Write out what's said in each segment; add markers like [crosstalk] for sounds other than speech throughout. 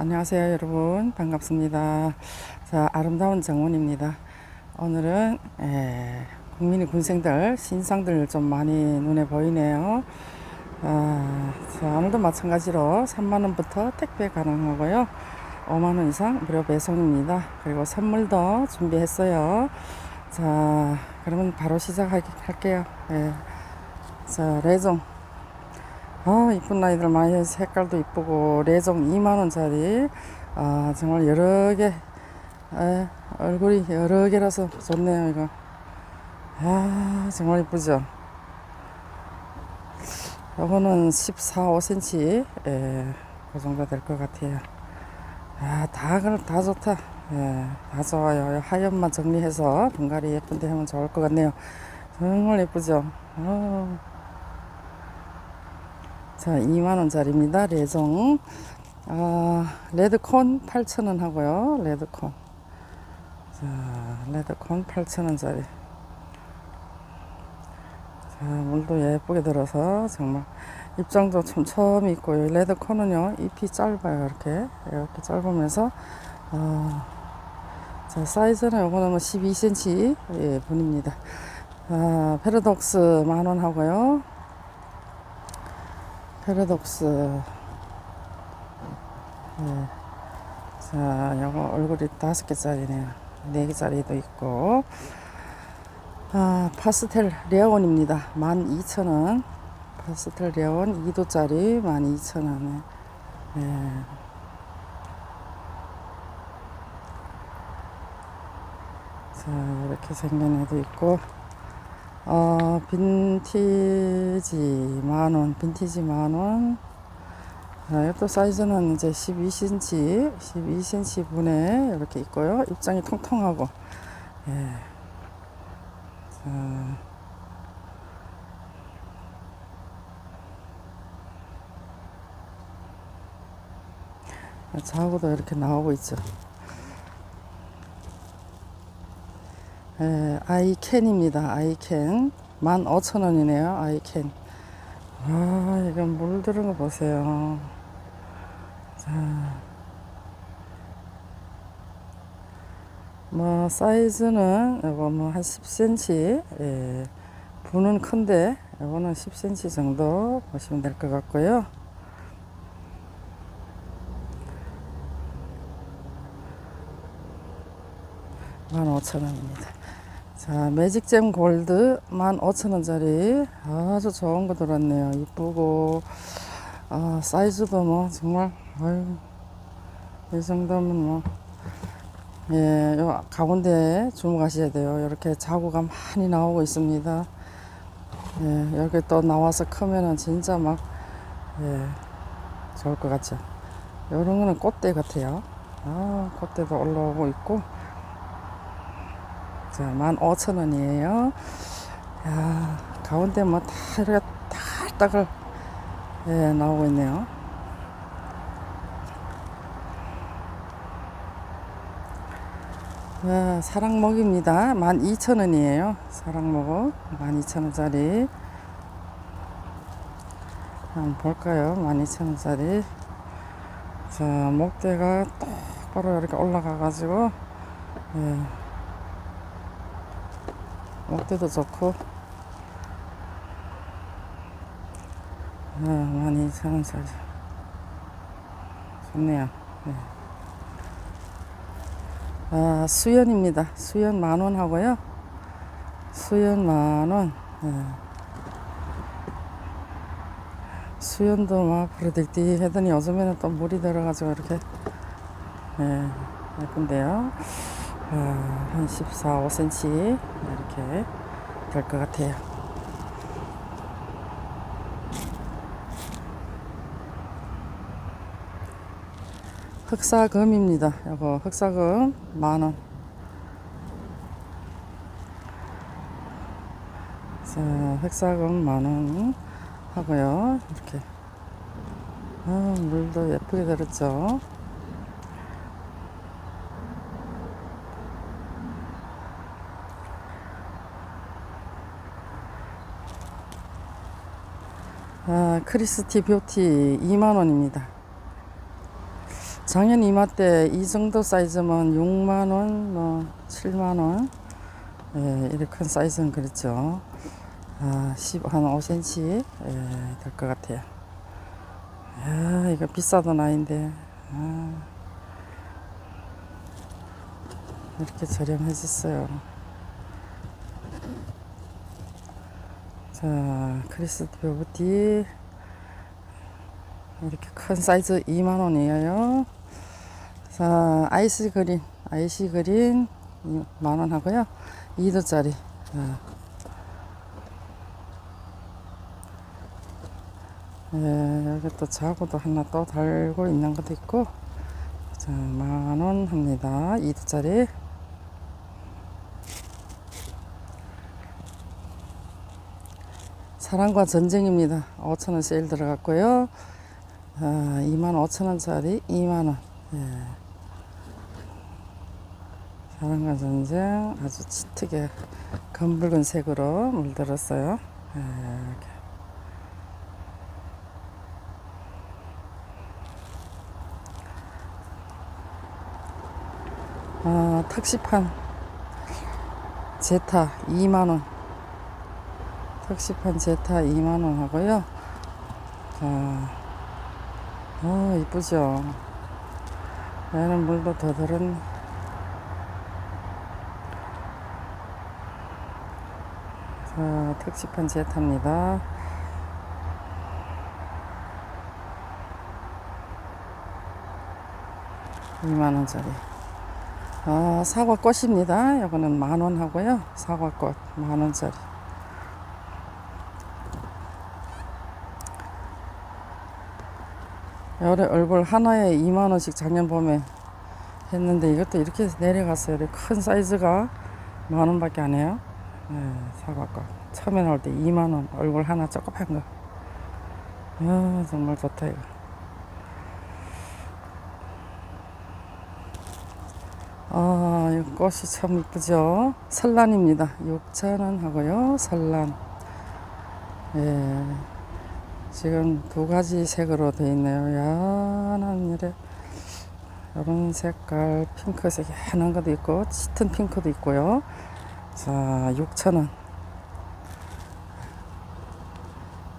안녕하세요 여러분. 반갑습니다. 자 아름다운 정원입니다. 오늘은 에, 국민의 군생들 신상들 좀 많이 눈에 보이네요. 아, 자, 오늘도 마찬가지로 3만원부터 택배 가능하고요. 5만원 이상 무료 배송입니다. 그리고 선물도 준비했어요. 자 그러면 바로 시작할게요. 예. 자 레종 아 이쁜 아이들 많이 색깔도 이쁘고 레종 2만원짜리. 아 정말 여러 개 에, 얼굴이 여러 개라서 좋네요 이거. 아 정말 이쁘죠? 요거는 14, 5cm 예, 그 정도 될 것 같아요. 아다 다 좋다. 예, 다 좋아요. 하얀만 정리해서 분갈이 예쁜데 하면 좋을 것 같네요. 정말 예쁘죠? 어. 자, 2만원짜리입니다. 레종. 아, 레드콘 8,000원 하고요. 레드콘. 자, 레드콘 8,000원짜리. 자, 물도 예쁘게 들어서 정말 입장도 좀 처음 있고 요. 레드콘은요, 잎이 짧아요. 이렇게. 이렇게 짧으면서, 어, 자, 사이즈는 요거는 12cm 예, 분입니다. 아, 페르독스 만원 하고요. 패러독스. 네. 자 요거 얼굴이 다섯 개짜리네요. 네 개짜리도 있고. 아 파스텔 레온입니다. 12,000원. 파스텔 레온 2도짜리 12,000원에. 네. 자 이렇게 생긴 애도 있고 어, 빈티지 만원, 빈티지 만원. 아, 이것도 사이즈는 이제 12cm, 12cm 분에 이렇게 있고요. 입장이 통통하고, 예. 자. 자하고도 이렇게 나오고 있죠. 아이캔입니다. 아이캔. 15,000원이네요. 아이캔. 아, 이건 물 들은 거 보세요. 자. 뭐, 사이즈는, 이거 뭐, 한 10cm. 예. 분은 큰데, 이거는 10cm 정도 보시면 될 것 같고요. 만 오천 원입니다. 자, 매직잼 골드 15,000원짜리 아주 좋은 거 들었네요. 이쁘고 아, 사이즈도 뭐 정말 아유, 이 정도면 뭐 예, 요 가운데 주목하셔야 돼요. 이렇게 자구가 많이 나오고 있습니다. 예, 여기 또 나와서 크면은 진짜 막 예, 좋을 것 같죠. 이런 거는 꽃대 같아요. 아, 꽃대도 올라오고 있고 자, 15,000원이에요. 야, 가운데 뭐 다 이렇게 딱딱을 예, 나오고 있네요. 야, 사랑목입니다. 12,000원이에요. 사랑목 12,000원짜리. 한번 볼까요? 12,000원짜리. 자, 목대가 똑바로 이렇게 올라가가지고, 예. 목대도 좋고. 아, 12,000원짜리 좋네요. 네. 아, 수연입니다. 수연 만원 하고요. 수연 만원. 네. 수연도 막 부르딕딕 하더니 요즘에는 또 물이 들어가지고 이렇게 네, 예쁜데요 아, 한 14, 5cm 이렇게 될 것 같아요. 흑사금입니다. 이거 흑사금 만원. 자, 흑사금 만원 하고요. 이렇게. 아, 물도 예쁘게 들었죠. 아, 크리스티 뷰티 2만원입니다. 작년 이맘때 이 정도 사이즈면 6만 원, 뭐 7만 원. 예, 이렇게 큰 사이즈는 그렇죠. 아, 10, 한 5cm 예, 될것 같아요. 야, 이거 비싸던 아이인데. 아, 이렇게 저렴해졌어요. 자, 크리스트 뷰티. 이렇게 큰 사이즈 2만원이에요. 자, 아이스 그린, 아이시 그린 만원 하고요. 2도짜리. 예, 여기 또 자구도 하나 또 달고 있는 것도 있고. 자, 만원 합니다. 2도짜리. 사랑과 전쟁입니다. 5천원 세일 들어갔고요. 아, 2만 5천원짜리 2만원. 예. 사랑과 전쟁 아주 짙게 검붉은 색으로 물들었어요. 예, 이렇게. 아, 탁시판 제타 2만원. 탁시판 제타 2만원 하고요. 자, 어, 이쁘죠? 얘는 물도 더 들은 자, 택시판 제타입니다. 이만 원짜리. 아, 사과꽃입니다. 이거는 만원 하고요. 사과꽃 만 원짜리. 열에 얼굴 하나에 2만 원씩 작년 봄에 했는데 이것도 이렇게 내려갔어요. 큰 사이즈가 만 원 밖에 안 해요. 네, 사과꽃. 처음에 나올 때 2만 원 얼굴 하나 조그만 거. 아 정말 좋다 이거. 아, 이 꽃이 참 이쁘죠? 설란입니다. 6,000원 하고요. 설란. 예. 지금 두 가지 색으로 되어 있네요. 연한 이래 이런 색깔 핑크색 연한 것도 있고 짙은 핑크도 있고요. 자, 6,000원.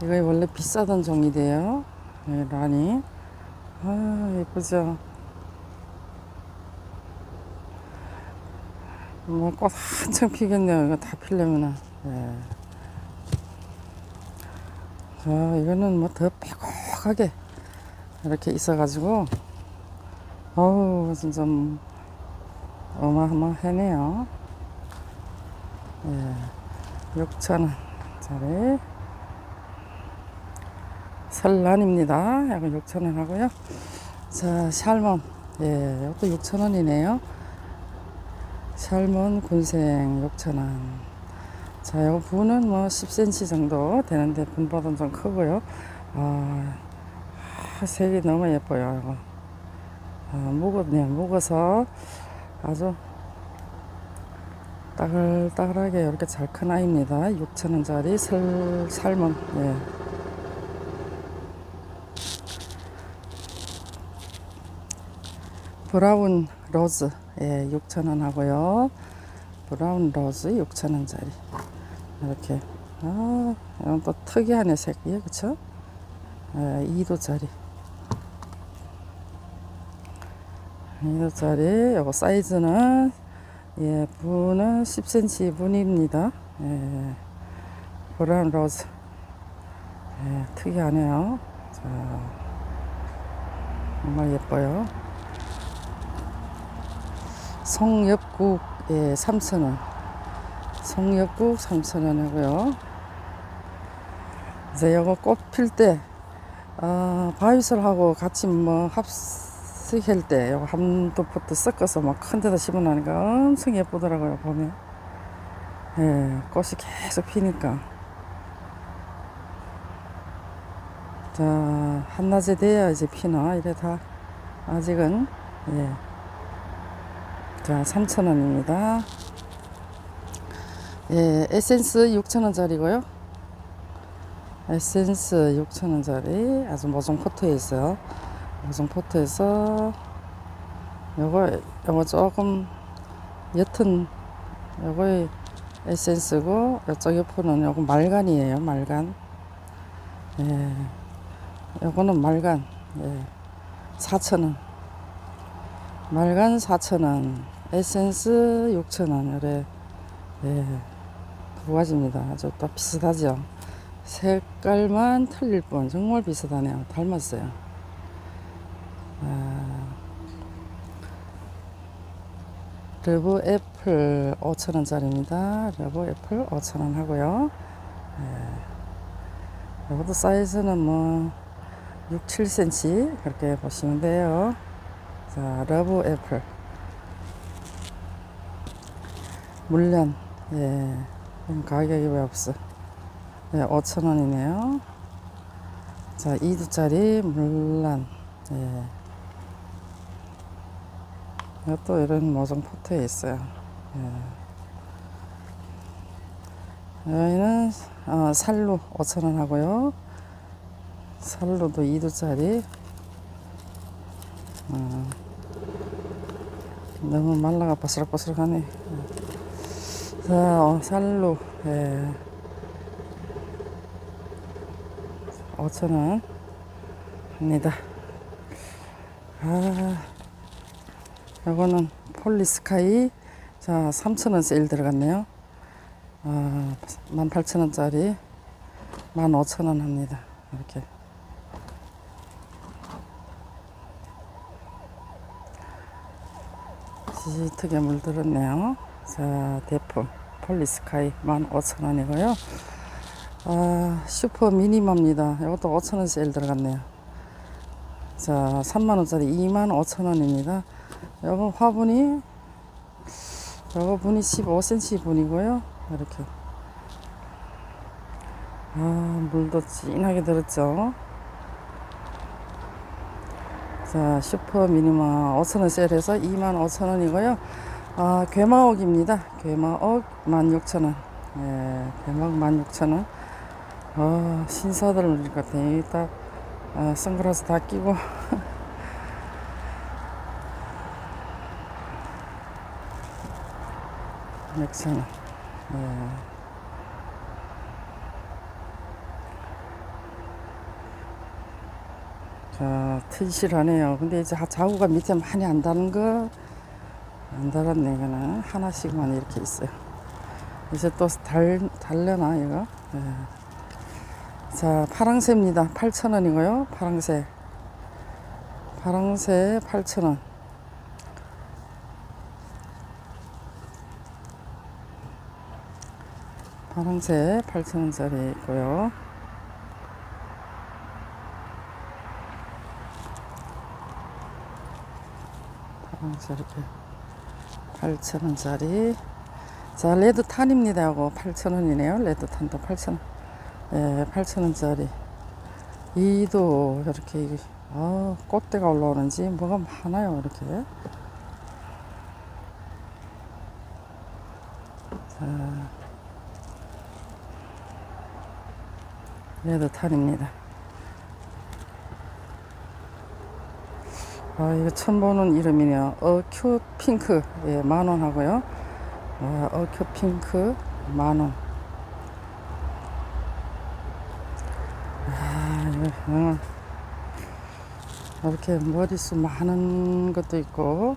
이거 원래 비싸던 종이래요. 예, 라니. 아, 예쁘죠? 뭐꽃 한창 피겠네요. 이거 다 피려면은. 예. 자, 이거는 뭐 더 빼곡하게 이렇게 있어가지고, 어우, 진짜 뭐 어마어마하네요. 예. 6,000원짜리. 설란입니다. 이거 6,000원 하고요. 자, 샬몬. 예, 이것도 6,000원이네요. 샬몬 군생 6,000원. 자, 요 분은 뭐 10cm 정도 되는데 분보다는 좀 크고요. 아, 아, 색이 너무 예뻐요. 이거. 아, 묵었네요. 묵어서 아주 따글따글하게 이렇게 잘 큰 아이입니다. 6,000원짜리 설, 살몬. 예. 브라운 로즈. 예, 6,000원 하고요. 브라운 로즈 6,000원짜리. 이렇게. 아, 이건 또 특이하네, 색이. 그쵸? 예, 2도짜리. 2도짜리. 요거 사이즈는, 예, 분은 10cm 분입니다. 예, 브라운 로즈. 예, 특이하네요. 자, 정말 예뻐요. 송엽국 예, 3,000원. 송엽국 3,000원 하고요. 이제 요거 꽃필 때, 어, 바위솔하고 같이 뭐 합식할 때, 요거 한두 포트 섞어서 막 큰 데다 심어놓으니까 엄청 예쁘더라고요, 보면. 예, 꽃이 계속 피니까. 자, 한낮에 돼야 이제 피나, 이래 다. 아직은, 예. 자, 3,000원입니다. 예, 에센스 6,000원짜리고요. 에센스 6,000원짜리. 아주 모종 포트에 있어요. 모종 포트에서 요거 요거 조금 옅은 요거의 에센스고 요쪽 옆으로는 요거 말간이에요 말간. 예 요거는 말간. 예 4,000원. 말간 4,000원. 에센스 6,000원. 요래 예 두 가지입니다 아주 또 비슷하죠 색깔만 틀릴 뿐 정말 비슷하네요 닮았어요 아, 러브 애플 5,000원짜리입니다. 러브 애플 5,000원 하고요. 예. 이것도 사이즈는 뭐 6, 7cm 그렇게 보시면 돼요. 자, 러브 애플. 물련. 예. 그럼 가격이 왜 없어? 예, 5,000원이네요. 자, 2두짜리 물란. 예. 이것도 이런 모종 포트에 있어요. 예. 여기는 어, 살루 5,000원 하고요. 살루도 2두짜리. 어, 너무 말라가 바스락바스락하네. 자, 어, 살루. 예. 5,000원 합니다. 아. 요거는 폴리스카이 자 3,000원 세일 들어갔네요 아, 18,000원짜리 15,000원 합니다 이렇게 짙게 물들었네요 자 대품 폴리스카이 15,000원이고요. 아, 슈퍼 미니마입니다. 이것도 5,000원 세일 들어갔네요. 자 3만원짜리 25,000원입니다. 요거 화분이 요거 분이 15cm 분이고요. 이렇게. 아 물도 진하게 들었죠? 자 슈퍼 미니마 5천원 세일해서 25,000원이고요 아 괴마옥입니다. 괴마옥 16,000원. 예, 괴마옥 16,000원. 아 신사들 같아요 여기 딱 아, 선글라스 다 끼고. [laughs] 맥천 네. 자, 튼실하네요. 근데 이제 자구가 밑에 많이 안 다는 거, 안 달았네, 이거는. 하나씩만 이렇게 있어요. 이제 또 달, 달려나, 이거? 네. 자, 파랑새입니다. 8,000원이고요. 파랑새. 파랑새 8,000원. 파랑새 8,000원짜리 있고요. 파랑새 이렇게 8,000원짜리. 자, 레드탄입니다. 이거 8,000원이네요. 레드탄도 8,000원. 예, 8,000원짜리. 이도 이렇게, 아, 꽃대가 올라오는지 뭐가 많아요. 이렇게. 자. 레드탄입니다. 아, 이거 처음 보는 이름이네요. 어큐 핑크. 예, 만원 하고요. 아, 어큐 핑크 만원. 아, 어. 이렇게 머리숱 많은 것도 있고,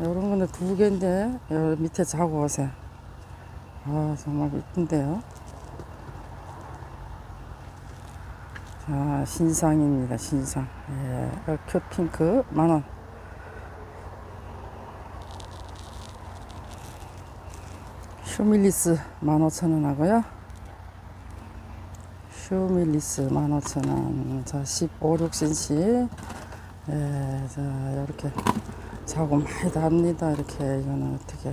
이런 거는 두 개인데, 밑에 자고 오세요. 아, 정말 이쁜데요. 자, 신상입니다. 신상. 예, 어큐 핑크 만원. 슈밀리스 15,000원 하고요. 슈밀리스 15,000원. 자, 15, 6cm. 예, 자, 이렇게 자고 많이 답니다. 이렇게, 이거는 어떻게.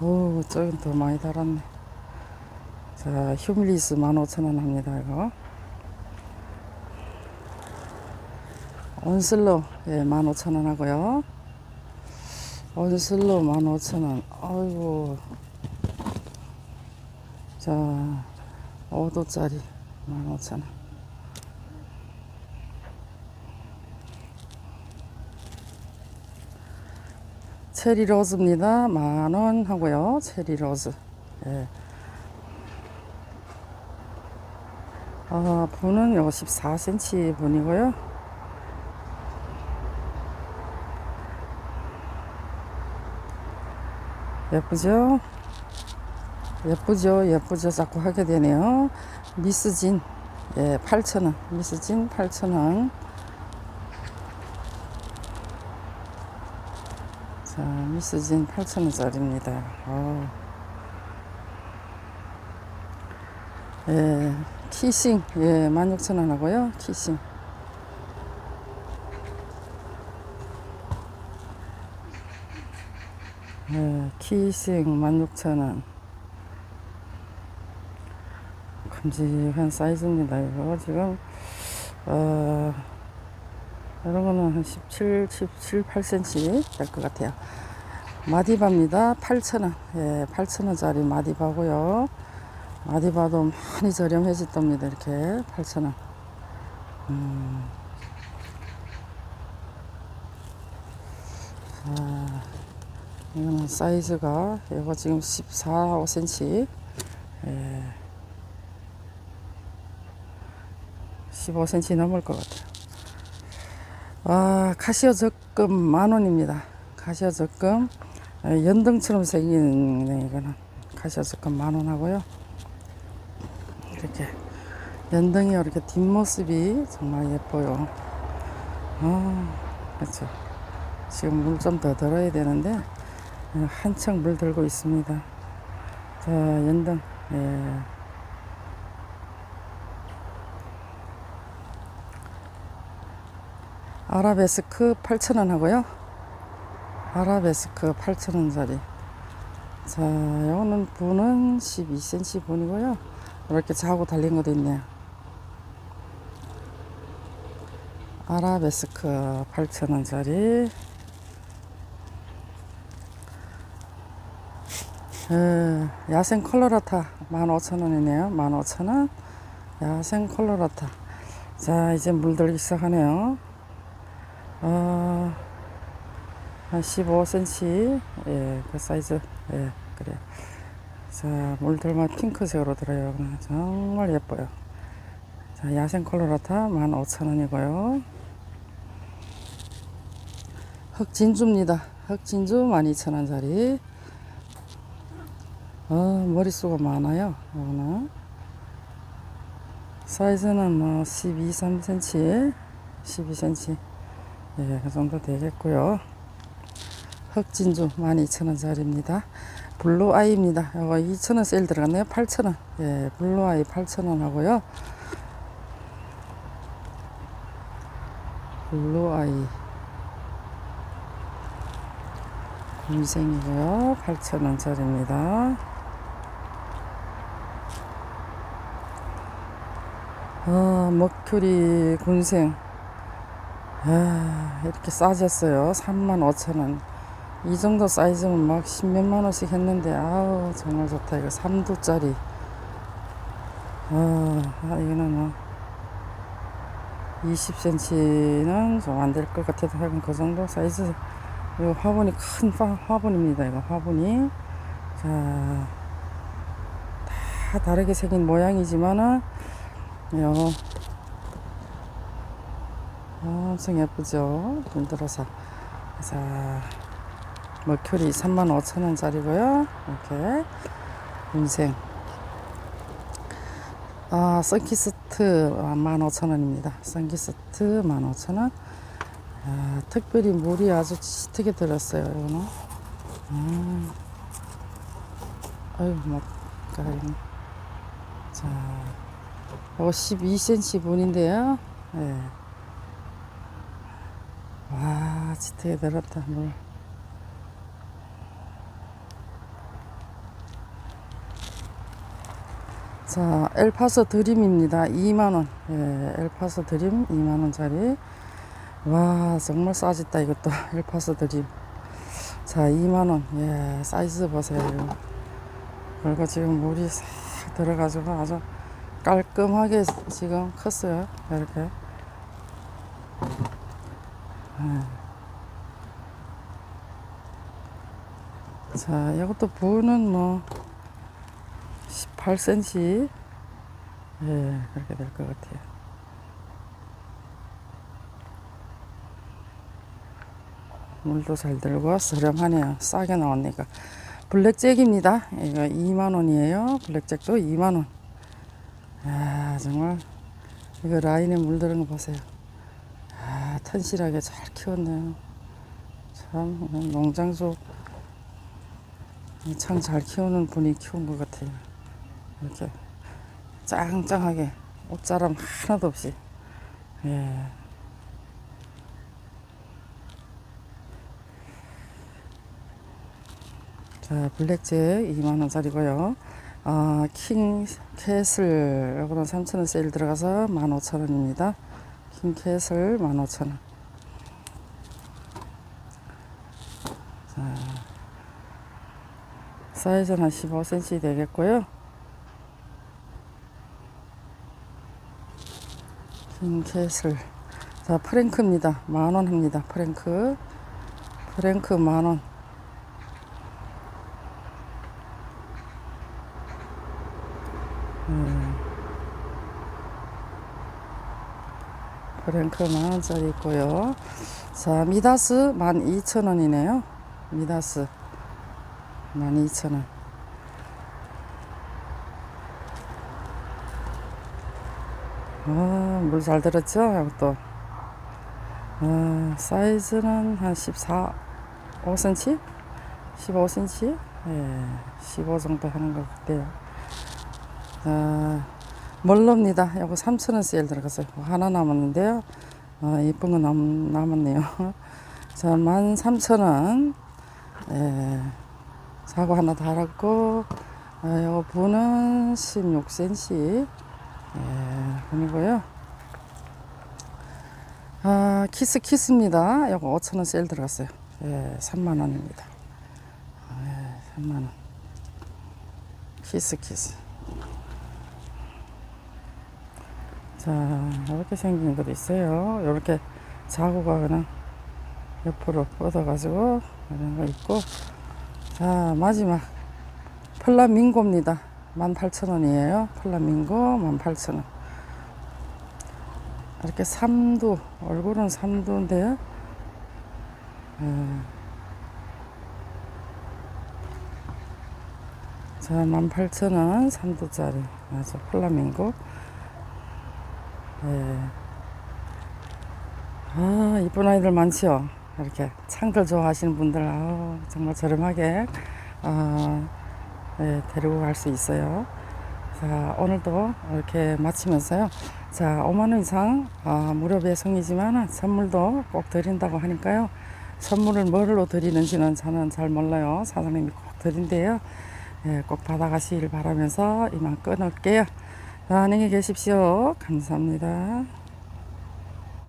오, 저긴 더 많이 달았네. 자, 휴밀리스 15,000원 합니다. 이거. 온슬로 예, 15,000원 하고요. 온슬로 15,000원. 아이고. 자, 5도짜리 15,000원. 체리 로즈입니다. 만원 하고요. 체리 로즈. 예. 아, 분은 요 14cm 분이고요. 예쁘죠? 예쁘죠? 예쁘죠? 자꾸 하게 되네요. 미스진, 예, 8,000원. 미스진 8,000원. 자, 미스진 8,000원짜리입니다. 어. 예, 키싱, 예, 16,000원 하고요. 키싱. 예, 키싱 16,000원. 큼직한 사이즈입니다. 이거 지금, 어, 이런 거는 한 17, 17, 8cm 될 것 같아요. 마디바입니다. 8,000원. 예, 8,000원짜리 마디바고요. 마디바도 많이 저렴해졌답니다. 이렇게 8,000원. 음. 자, 이거는 사이즈가 이거 지금 14, 5cm. 예. 15cm 넘을 것 같아요. 아, 카시오 적금 만 원입니다. 카시오 적금 어, 연등처럼 생긴 네, 이거는 카시오 적금 만원 하고요. 이렇게 연등이 이렇게 뒷모습이 정말 예뻐요. 아, 그렇죠. 지금 물 좀 더 들어야 되는데 어, 한창 물 들고 있습니다. 자, 연등. 예. 아라베스크 8,000원 하고요. 아라베스크 8,000원짜리. 자, 요거는 분은 12cm 분이고요. 이렇게 자고 달린 것도 있네요. 아라베스크 8,000원짜리. 에, 야생 컬러라타 15,000원이네요. 15,000원. 야생 컬러라타. 자, 이제 물들기 시작하네요. 아, 한 15cm, 예, 그 사이즈, 예, 그래. 자, 물 들면 핑크색으로 들어요. 정말 예뻐요. 자, 야생 컬러라타 15,000원이고요. 흑진주입니다. 흑진주 12,000원짜리. 어, 머릿수가 많아요. 이거는. 사이즈는 뭐 12, 3cm, 12cm. 예, 그 정도 되겠고요. 흑진주 12,000원짜리입니다. 블루아이입니다. 이거 2,000원 세일 들어갔네요. 8,000원. 예, 블루아이 8,000원 하고요. 블루아이 곰생이고요. 8,000원짜리입니다. 아, 머큐리 군생 아, 이렇게 싸졌어요. 35,000원. 이 정도 사이즈면 막 십몇만 원씩 했는데, 아우, 정말 좋다. 이거 3두짜리. 아, 아, 이거는 뭐, 20cm는 좀 안 될 것 같아도 하여간 그 정도 사이즈. 이거 화분이 큰 화, 화분입니다. 이거 화분이. 자, 다 다르게 생긴 모양이지만은, 요, 엄청 예쁘죠? 눈 들어서. 자, 머큐리 35,000원짜리고요. 이렇게. 인생. 아, 선키스트 15,000원입니다. 선키스트 15,000원. 아, 특별히 물이 아주 짙게 들었어요. 이거는. 아, 아유, 뭐, 까이네. 자, 이거 12cm 분인데요. 예. 와, 짙게 들었다, 물. 자, 엘파소 드림입니다. 2만원. 예, 엘파소 드림 2만원짜리. 와, 정말 싸졌다, 이것도. [laughs] 엘파소 드림. 자, 2만원. 예, 사이즈 보세요. 이거. 지금 물이 싹 들어가지고 아주 깔끔하게 지금 컸어요. 이렇게. 자, 이것도 부는 뭐 18cm 예, 그렇게 될 것 같아요. 물도 잘 들고 저렴하네요. 싸게 나오니까. 블랙잭입니다. 이거 2만 원이에요. 블랙잭도 2만 원. 아, 정말 이거 라인에 물들은 거 보세요. 아, 튼실하게 잘 키웠네요. 참 농장주 참잘 키우는 분이 키운 것 같아요. 이렇게 짱짱하게 옷자람 하나도 없이. 예. 자, 블랙잭 2만원짜리고요. 아, 킹 캐슬, 요거는 3,000원 세일 들어가서 15,000원입니다. 킹 캐슬 15,000원. 자, 사이즈는 한 15cm 되겠고요. 킹 캐슬. 자, 프랭크입니다. 만원 합니다. 프랭크. 프랭크 만원. 프랭크 만원짜리 있고요. 자, 미다스 12,000원이네요. 미다스 12,000원. 아, 물 잘 들었죠? 이것도. 아, 사이즈는 한 14, 5cm? 15cm? 예, 15 정도 하는 것 같아요. 자, 멀럽니다. 요거 3,000원 세일 들어갔어요. 하나 남았는데요. 아, 예쁜 거 남, 남았네요. [laughs] 자, 13,000원. 예, 사고 하나 달았고, 아, 요거 분은 16cm. 예, 분이고요. 아, 키스 키스입니다. 요거 5,000원 세일 들어갔어요. 예, 3만원입니다. 예, 3만원. 키스 키스. 자, 이렇게 생긴 것도 있어요. 이렇게 자구가 그냥 옆으로 뻗어 가지고 이런 거 있고. 자, 마지막 플라밍고입니다. 18,000원이에요. 플라밍고 18,000원. 이렇게 삼두, 얼굴은 삼두인데요. 예. 자, 18,000원 삼두짜리. 맞아, 플라밍고. 예. 아, 이쁜 아이들 많지요. 이렇게 창들 좋아하시는 분들, 아 정말 저렴하게 아, 예, 데리고 갈 수 있어요. 자, 오늘도 이렇게 마치면서요. 자, 5만원 이상 아, 무료 배송이지만 선물도 꼭 드린다고 하니까요. 선물을 뭘로 드리는지는 저는 잘 몰라요. 사장님이 꼭 드린대요. 예, 꼭 받아가시길 바라면서 이만 끊을게요. 자, 안녕히 계십시오. 감사합니다.